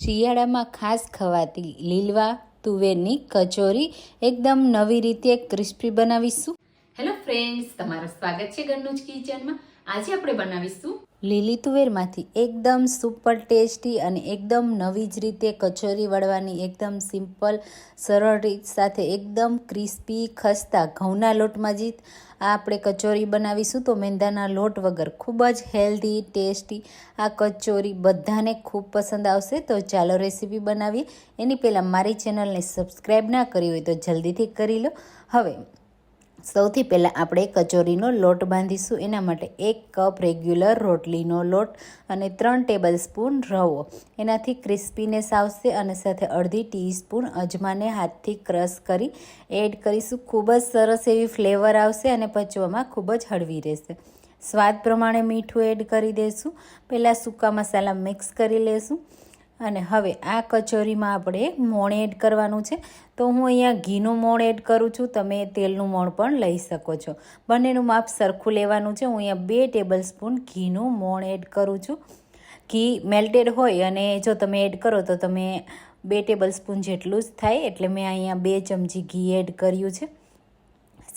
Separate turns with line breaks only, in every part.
શિયાળામાં ખાસ ખવાતી લીલવા, તુવેરની કચોરી એકદમ નવી રીતે ક્રિસ્પી બનાવીશું.
હેલો ફ્રેન્ડ્સ તમારું સ્વાગત છે ઘરનું કિચનમાં. આજે આપણે બનાવીશું
લીલી તુવેરમાંથી એકદમ સુપર ટેસ્ટી અને એકદમ નવી જ રીતે કચોરી વળવાની, એકદમ સિમ્પલ, સરળ રીત સાથે એકદમ ક્રિસ્પી, ખસ્તા ઘઉંના લોટમાં જ આ આપણે કચોરી બનાવીશું તો મેંદાના લોટ વગર ખૂબ જ હેલ્ધી, ટેસ્ટી આ કચોરી બધાને ખૂબ પસંદ આવશે. તો ચાલો રેસીપી બનાવીએ. એની પહેલાં મારી ચેનલને સબસ્ક્રાઈબ ના કરી હોય તો જલ્દીથી કરી લો. હવે સૌથી પહેલાં આપણે કચોરીનો લોટ બાંધીશું. એના માટે એક કપ રેગ્યુલર રોટલીનો લોટ અને ત્રણ ટેબલ સ્પૂન રવો. એનાથી ક્રિસ્પીનેસ આવશે અને સાથે અડધી ટીસ્પૂન અજમાને હાથથી ક્રશ કરી એડ કરીશું. ખૂબ જ સરસ એવી ફ્લેવર આવશે અને પચવામાં ખૂબ જ હળવી રહેશે. સ્વાદ પ્રમાણે મીઠું એડ કરી દઈશું પહેલાં સૂકા મસાલા મિક્સ કરી લેશું. અને હવે આ કચોરીમાં આપણે મોણ એડ કરવાનું છે. તો હું અહીંયા ઘીનું મોણ એડ કરું છું. તમે તેલનું મોણ પણ લઈ શકો છો. બંનેનું માપ સરખું લેવાનું છે. હું અહીંયા બે ટેબલ સ્પૂન ઘીનું મોણ એડ કરું છું. ઘી મેલ્ટેડ હોય અને જો તમે એડ કરો તો તમે બે ટેબલ સ્પૂન જેટલું જ થાય. એટલે મેં અહીંયા બે ચમચી ઘી એડ કર્યું છે.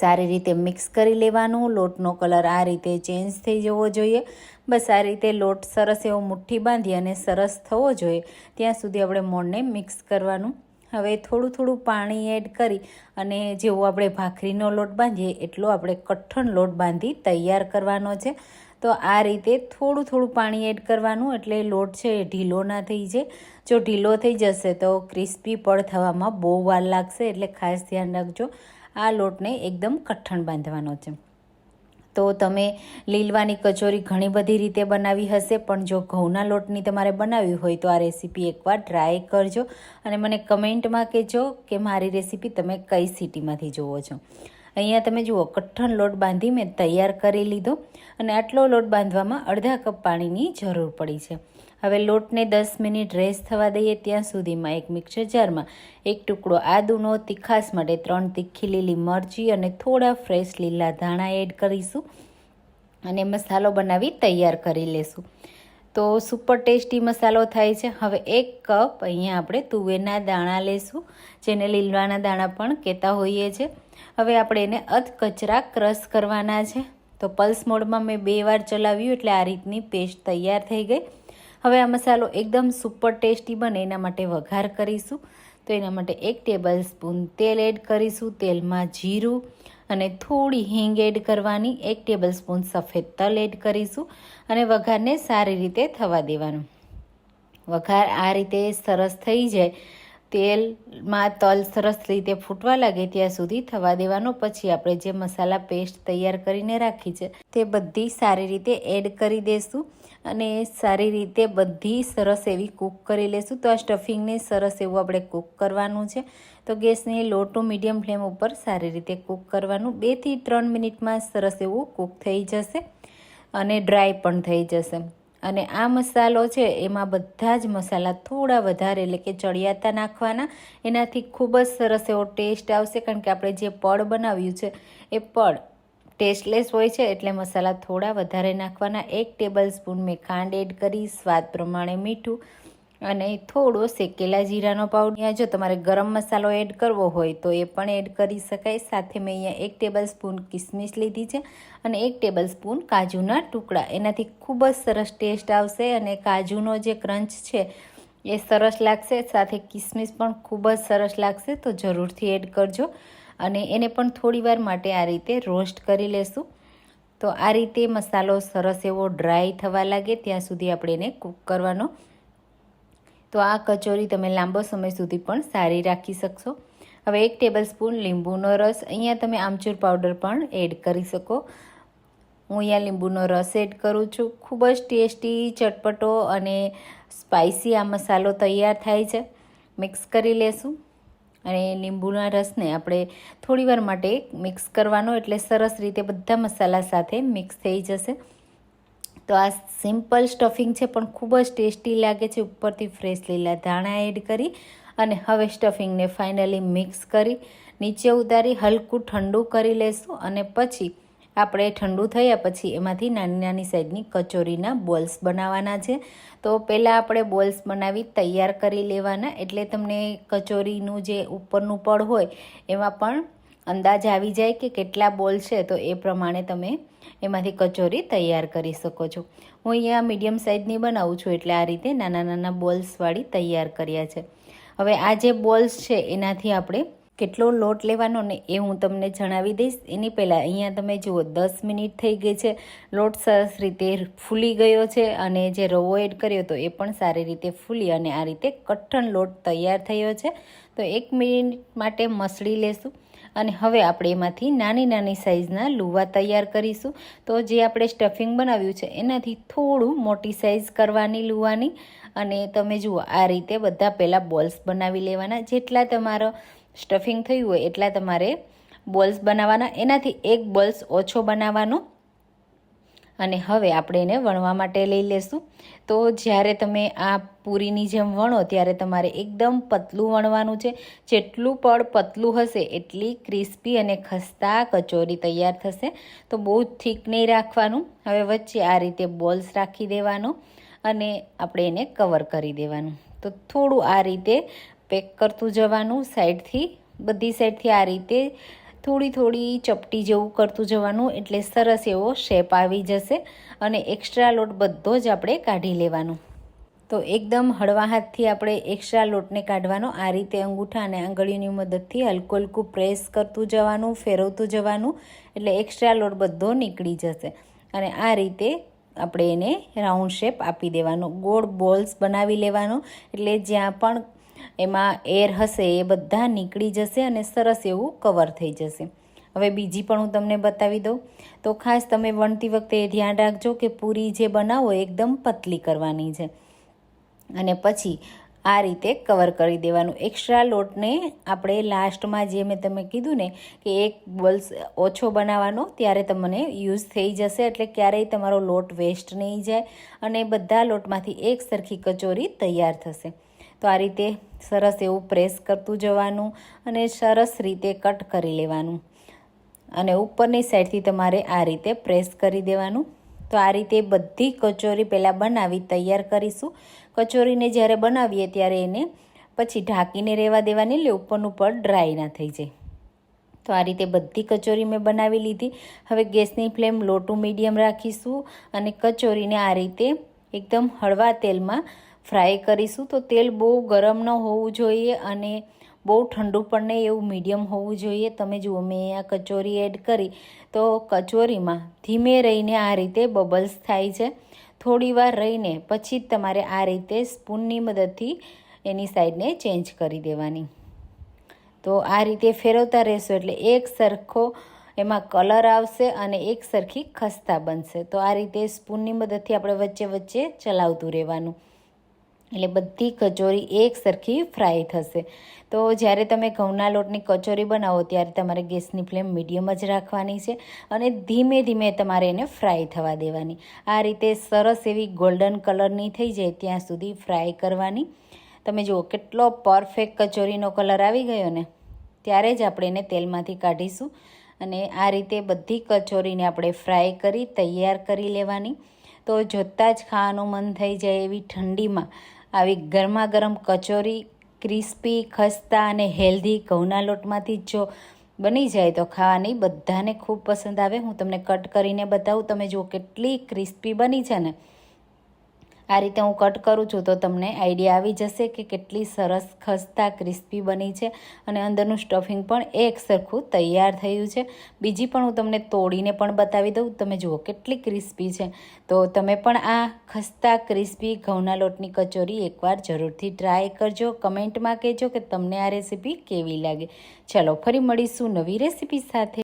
સારી રીતે મિક્સ કરી લેવાનું. લોટનો કલર આ રીતે ચેન્જ થઈ જવો જોઈએ. બસ આ રીતે લોટ સરસ એવો મુઠ્ઠી બાંધી અને સરસ થવો જોઈએ. ત્યાં સુધી આપણે મોણને મિક્સ કરવાનું. હવે થોડું થોડું પાણી એડ કરી અને જેવો આપણે ભાખરીનો લોટ બાંધીએ એટલો આપણે કઠણ લોટ બાંધી તૈયાર કરવાનો છે. તો આ રીતે થોડું થોડું પાણી એડ કરવાનું એટલે લોટ છે એ ઢીલો ના થઈ જાય. જો ઢીલો થઈ જશે તો ક્રિસ્પી પડ થવામાં બહુ વાર લાગશે એટલે ખાસ ધ્યાન રાખજો. આ લોટને એકદમ કઠણ બાંધવાનો છે. તો તમે લીલવાની કચોરી ઘણી બધી રીતે બનાવી હશે, પણ જો ઘઉંના લોટની તમારે બનાવવી હોય તો આ રેસીપી એકવાર ટ્રાય કરજો અને મને કમેન્ટમાં કહેજો કે મારી રેસીપી તમે કઈ સિટીમાંથી જુઓ છો. અહીંયા તમે જુઓ, કઠણ લોટ બાંધી મેં તૈયાર કરી લીધો અને આટલો લોટ બાંધવામાં અડધા કપ પાણીની જરૂર પડી છે. હવે લોટને દસ મિનિટ રેસ થવા દઈએ ત્યાં સુધીમાં એક મિક્સર જારમાં. એક ટુકડો આદુનો તીખાસ માટે ત્રણ તીખી લીલી મરચી અને થોડા ફ્રેશ લીલા ધાણા એડ કરીશું અને મસાલો બનાવી તૈયાર કરી લેશું. તો સુપર ટેસ્ટી મસાલો થાય છે. હવે એક કપ અહીંયા આપણે તુવેરના દાણા લેશું, જેને લીલવાના દાણા પણ કહેતા હોઈએ છીએ હવે આપણે એને અધકચરા ક્રશ કરવાના છે. તો પલ્સ મોડમાં મેં બે વાર ચલાવ્યું, એટલે આ રીતની પેસ્ટ તૈયાર થઈ ગઈ. હવે આ મસાલો એકદમ સુપર ટેસ્ટી બને, એના માટે વઘાર કરીશું. તો એના માટે એક ટેબલ સ્પૂન તેલ એડ કરીશું, તેલમાં જીરું અને થોડી હિંગ એડ કરવાની, એક ટેબલ સ્પૂન સફેદ તલ એડ કરીશું અને વઘારને સારી રીતે થવા દેવાનું. વઘાર આ રીતે સરસ થઈ જાય તેલમાં તલ સરસ રીતે ફૂટવા લાગે ત્યાં સુધી થવા દેવાનો. પછી આપણે જે મસાલા પેસ્ટ તૈયાર કરીને રાખી છે, તે બધી સારી રીતે એડ કરી દઈશું અને સારી રીતે બધી સરસ એવી કૂક કરી લેશું. તો આ સ્ટફિંગને સરસ એવું આપણે કૂક કરવાનું છે. તો ગેસને લો ટુ મીડિયમ ફ્લેમ ઉપર સારી રીતે કૂક કરવાનું. બેથી ત્રણ મિનિટમાં સરસ એવું કૂક થઈ જશે અને ડ્રાય પણ થઈ જશે. અને આ મસાલો છે, એમાં બધા જ મસાલા થોડા વધારે, એટલે કે ચડિયાતા નાખવાના. એનાથી ખૂબ જ સરસ એવો ટેસ્ટ આવશે, કારણ કે આપણે જે પડ બનાવ્યું છે, એ પડ ટેસ્ટલેસ હોય છે, એટલે મસાલા થોડા વધારે નાખવાના. એક ટેબલ સ્પૂન મેં ખાંડ એડ કરી, સ્વાદ પ્રમાણે મીઠું. અને થોડો શેકેલા જીરાનો પાવડર. જો તમારે ગરમ મસાલો એડ કરવો હોય તો એ પણ એડ કરી શકાય. સાથે મેં અહીંયા એક ટેબલ સ્પૂન કિસમિસ લીધી છે અને એક ટેબલ સ્પૂન કાજુના ટુકડા. એનાથી ખૂબ જ સરસ ટેસ્ટ આવશે અને કાજુનો જે ક્રંચ છે એ સરસ લાગશે. સાથે કિસમિસ પણ ખૂબ જ સરસ લાગશે, તો જરૂરથી એડ કરજો. અને એને પણ થોડીવાર માટે આ રીતે રોસ્ટ કરી લેશું. તો આ રીતે મસાલો સરસ એવો ડ્રાય થવા લાગે, ત્યાં સુધી આપણે એને કૂક કરવાનો તો આ કચોરી તમે લાંબો સમય સુધી પણ સારી રાખી શકશો. હવે એક ટેબલ સ્પૂન લીંબુનો રસ, અહીંયા તમે આમચૂર પાવડર પણ એડ કરી શકો. હું અહીંયા લીંબુનો રસ એડ કરું છું. ખૂબ જ ટેસ્ટી, ચટપટો અને સ્પાઇસી આ મસાલો તૈયાર થાય છે. મિક્સ કરી લેશું. અને લીંબુના રસને આપણે થોડીવાર માટે મિક્સ કરવાનો, એટલે સરસ રીતે બધા મસાલા સાથે મિક્સ થઈ જશે. તો આ સિમ્પલ સ્ટફિંગ છે, પણ ખૂબ જ ટેસ્ટી લાગે છે. ઉપરથી ફ્રેશ લીલા ધાણા એડ કરી અને હવે સ્ટફિંગને ફાઇનલી મિક્સ કરી નીચે ઉતારી હલકું ઠંડુ કરી લેશું અને પછી આપણે ઠંડુ થયા પછી એમાંથી નાની નાની સાઈઝની કચોરીના બોલ્સ બનાવવાના છે. તો પહેલાં આપણે બોલ્સ બનાવી તૈયાર કરી લેવાના. એટલે તમને કચોરીનું જે ઉપરનું પડ હોય એમાં પણ અંદાજ આવી જાય કે કેટલા બોલ છે, તો એ પ્રમાણે તમે એમાંથી કચોરી તૈયાર કરી શકો છો. હું અહીંયા મીડિયમ સાઇઝની બનાવું છું, એટલે આ રીતે નાના નાના બોલ્સવાળી તૈયાર કર્યા છે. હવે આ જે બોલ્સ છે, એનાથી આપણે કેટલો લોટ લેવાનો ને એ હું તમને જણાવી દઈશ. એની પહેલાં અહીંયા તમે જુઓ, દસ મિનિટ થઈ ગઈ છે. લોટ સરસ રીતે ફૂલી ગયો છે અને જે રવો એડ કર્યો તો એ પણ સારી રીતે ફૂલી અને આ રીતે કઠણ લોટ તૈયાર થયો છે. તો એક મિનિટ માટે મસળી લેશું. અને હવે આપણે એમાંથી નાની નાની સાઇઝના લુવા તૈયાર કરીશું. તો જે આપણે સ્ટફિંગ બનાવ્યું છે, એનાથી થોડું મોટી સાઇઝ કરવાની લુવાની. અને તમે જુઓ, આ રીતે બધા પહેલાં બોલ્સ બનાવી લેવાના. જેટલા તમારો સ્ટફિંગ થયું હોય, એટલા તમારે બોલ્સ બનાવવાના. એનાથી એક બોલ્સ ઓછો બનાવવાનો. અને હવે આપણે એને વણવા માટે લઈ લેશું. તો જ્યારે તમે આ પૂરીની જેમ વણો, ત્યારે તમારે એકદમ પતલું વણવાનું છે. જેટલું પડ પતલું હશે, એટલી ક્રિસ્પી અને ખસ્તા કચોરી તૈયાર થશે. તો બહુ થીક નહીં રાખવાનું. હવે વચ્ચે આ રીતે બોલ્સ રાખી દેવાનો અને આપણે એને કવર કરી દેવાનું. તો થોડું આ રીતે પેક કરતું જવાનું સાઈડથી, બધી સાઈડથી આ રીતે થોડી થોડી ચપટી જેવું કરતું જવાનું એટલે સરસ એવો શેપ આવી જશે અને એક્સ્ટ્રા લોટ બધો જ આપણે કાઢી લેવાનો. તો એકદમ હળવા હાથથી આપણે એક્સ્ટ્રા લોટને કાઢવાનો. આ રીતે અંગૂઠા અને આંગળીની મદદથી હલકું હલકું પ્રેસ કરતું જવાનું, ફેરવતું જવાનું એટલે એક્સ્ટ્રા લોટ બધો નીકળી જશે. અને આ રીતે આપણે એને રાઉન્ડ શેપ આપી દેવાનો. ગોળ બોલ્સ બનાવી લેવાનો. એટલે જ્યાં પણ એમાં એર હશે એ બધા નીકળી જશે અને સરસ એવું કવર થઈ જશે. હવે બીજી પણ હું તમને બતાવી દઉં. તો ખાસ તમે વણતી વખતે એ ધ્યાન રાખજો કે પૂરી જે બનાવો એકદમ પતલી કરવાની છે. અને પછી આ રીતે કવર કરી દેવાનું. એક્સ્ટ્રા લોટને આપણે લાસ્ટમાં જે મેં તમે કીધું ને કે એક બોલ્સ ઓછો બનાવવાનો, ત્યારે તમને યુઝ થઈ જશે એટલે ક્યારેય તમારો લોટ વેસ્ટ નહીં જાય અને બધા લોટમાંથી એક સરખી કચોરી તૈયાર થશે. તો આ રીતે સરસ એવું પ્રેસ કરતું જવાનું અને સરસ રીતે કટ કરી લેવાનું. અને ઉપરની સાઈડથી તમારે આ રીતે પ્રેસ કરી દેવાનું. તો આ રીતે બધી કચોરી પહેલાં બનાવી તૈયાર કરીશું. કચોરીને જ્યારે બનાવીએ ત્યારે એને પછી ઢાંકીને રહેવા દેવાની એટલે ઉપરનું પડ ડ્રાય ના થઈ જાય. તો આ રીતે બધી કચોરી મેં બનાવી લીધી. હવે ગેસની ફ્લેમ લો ટુ મીડિયમ રાખીશું અને કચોરીને આ રીતે એકદમ હળવા તેલમાં ફ્રાય કરીશું તો તેલ બહુ ગરમ ન હોવું જોઈએ અને બહુ ઠંડુ પણ નહીં, એવું મીડિયમ હોવું જોઈએ. તમે જુઓ, મેં આ કચોરી એડ કરી. તો કચોરીમાં ધીમે રહીને આ રીતે બબલ્સ થાય છે. થોડીવાર રહીને પછી જ તમારે આ રીતે સ્પૂનની મદદથી એની સાઈડને ચેન્જ કરી દેવાની. તો આ રીતે ફેરવતા રહેશો એટલે એક સરખો એમાં કલર આવશે અને એક સરખી ખસ્તા બનશે. તો આ રીતે સ્પૂનની મદદથી આપણે વચ્ચે વચ્ચે ચલાવતું રહેવાનું. એટલે બધી કચોરી એક સરખી ફ્રાય થશે. તો જ્યારે તમે ઘઉંના લોટની કચોરી બનાવો ત્યારે તમારે ગેસની ફ્લેમ મીડિયમ જ રાખવાની છે અને ધીમે ધીમે તમારે એને ફ્રાય થવા દેવાની. આ રીતે સરસ એવી ગોલ્ડન કલરની થઈ જાય ત્યાં સુધી ફ્રાય કરવાની. તમે જુઓ કેટલો પરફેક્ટ કચોરીનો કલર આવી ગયો ને, ત્યારે જ આપણે એને તેલમાંથી કાઢીશું અને આ રીતે બધી કચોરીને આપણે ફ્રાય કરી તૈયાર કરી લેવાની. તો જોતાં જ ખાવાનું મન થઈ જાય એવી ઠંડીમાં આવી ગરમા ગરમ કચોરી, ક્રિસ્પી, ખસ્તા અને હેલ્ધી ઘઉંના લોટમાંથી જો બની જાય તો ખાવાની બધાને ખૂબ પસંદ આવે. હું તમને કટ કરીને બતાવું, તમે જુઓ કેટલી ક્રિસ્પી બની છે ને. આ રીતે હું કટ કરું છું તો તમને આઈડિયા આવી જશે કે કેટલી સરસ ખસ્તા ક્રિસ્પી બની છે અને અંદરનું સ્ટફિંગ પણ એક સરખું તૈયાર થયું છે. બીજી પણ હું તમને તોડીને પણ બતાવી દઉં. તમે જુઓ કેટલી ક્રિસ્પી છે. તો તમે પણ આ ખસ્તા ક્રિસ્પી ઘઉંના લોટની કચોરી એકવાર જરૂરથી ટ્રાય કરજો. કમેન્ટમાં કહેજો કે તમને આ રેસીપી કેવી લાગે. ચલો ફરી મળીશું નવી રેસીપી સાથે.